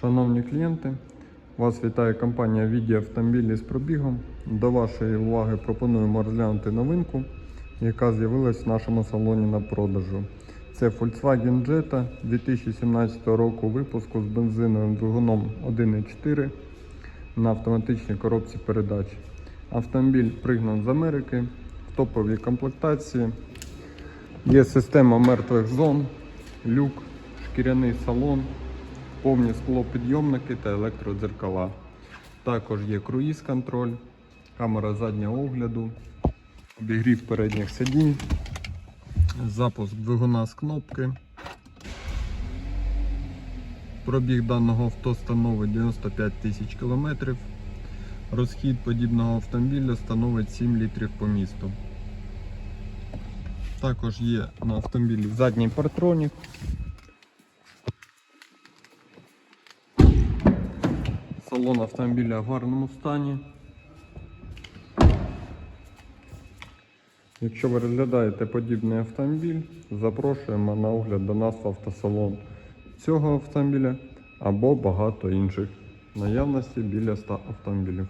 Шановні клієнти, вас вітає компанія Віді автомобілі з пробігом. До вашої уваги пропонуємо розглянути новинку, яка з'явилась в нашому салоні на продажу. Це Volkswagen Jetta 2017 року випуску з бензиновим двигуном 1.4 на автоматичній коробці передач. Автомобіль пригнан з Америки в топовій комплектації. Є система мертвих зон, люк, шкіряний салон, повні склопідйомники та електродзеркала. Також є круїз-контроль, камера заднього огляду, обігрів передніх сидінь, запуск двигуна з кнопки. Пробіг даного авто становить 95 тисяч кілометрів. Розхід подібного автомобіля становить 7 літрів по місту. Також є на автомобілі задній партронік. Салон автомобіля в гарному стані. Якщо ви розглядаєте подібний автомобіль, запрошуємо на огляд до нас в автосалон цього автомобіля або багато інших. Наявності біля 100 автомобілів.